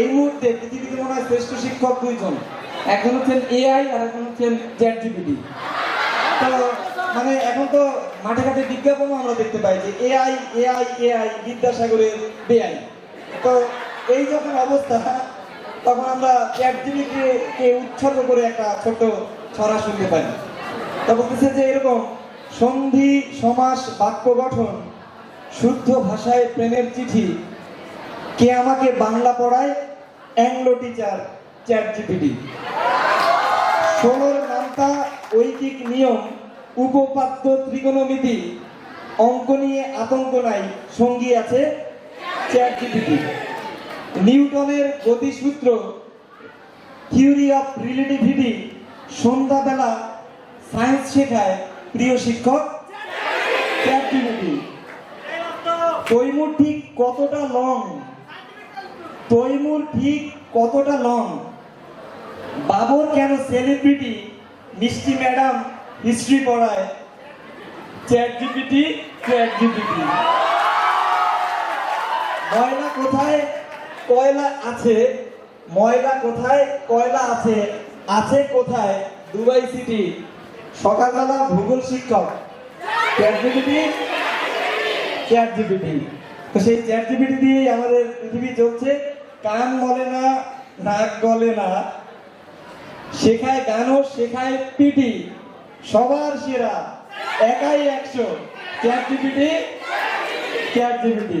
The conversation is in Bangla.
এই মুহূর্তে পৃথিবীতে মনে হয় শ্রেষ্ঠ শিক্ষক দুইজন। একজন হচ্ছেন এআই আর একজন হচ্ছেন চ্যাট জিপিটি তো মানে এখন তো মাঠে ঘাটে বিজ্ঞাপনও আমরা দেখতে পাই যে এআই এআই এআই, বিদ্যাসাগরের বেআই। তো এই যখন অবস্থা, তখন আমরা চ্যাট জিপিটিকে কে উৎসর্গ করে একটা ছোট ছড়া শুনতে পাই। তো বলতেছে যে এরকম সন্ধি, সমাস, বাক্য গঠন, শুদ্ধ ভাষায় প্রেমের চিঠি কে আমাকে বাংলা পড়ায়? অ্যাংলো টিচার চ্যাট জিপিটি ষোলোর নামতা ঐকিক নিয়ম, উপপাদ্য ত্রিকোণমিতি, অঙ্ক নিয়ে আতঙ্ক নাই, সঙ্গী আছে চ্যাট জিপিটি নিউটনের গতিসূত্র থিওরি অফ রিলেটিভিটি সন্ধ্যাবেলা সায়েন্স শেখায় প্রিয় শিক্ষক চ্যাট জিপিটি ঠিক কতটা লং তৈমুর ঠিক কতটা লং বাবর কেন সেলিব্রিটি মিষ্টি ম্যাডাম হিস্ট্রি পড়ায়। চ্যাট জিপিটি চ্যাট জিপিটি ময়লা কোথায়? কয়লা আছে? ময়লা কোথায়? কয়লা আছে? আছে কোথায়? দুবাই সিটি সকালবেলা ভূগোল শিক্ষক। চ্যাট জিপিটি চ্যাট জিপিটি তো সেই চ্যাট জিপিটি দিয়েই আমাদের পৃথিবী চলছে। কান বলে না, নাক গলে না, শেখায় গানও শেখায় পিটি সবার সেরা, একাই একশো। Chat GPT chat GPT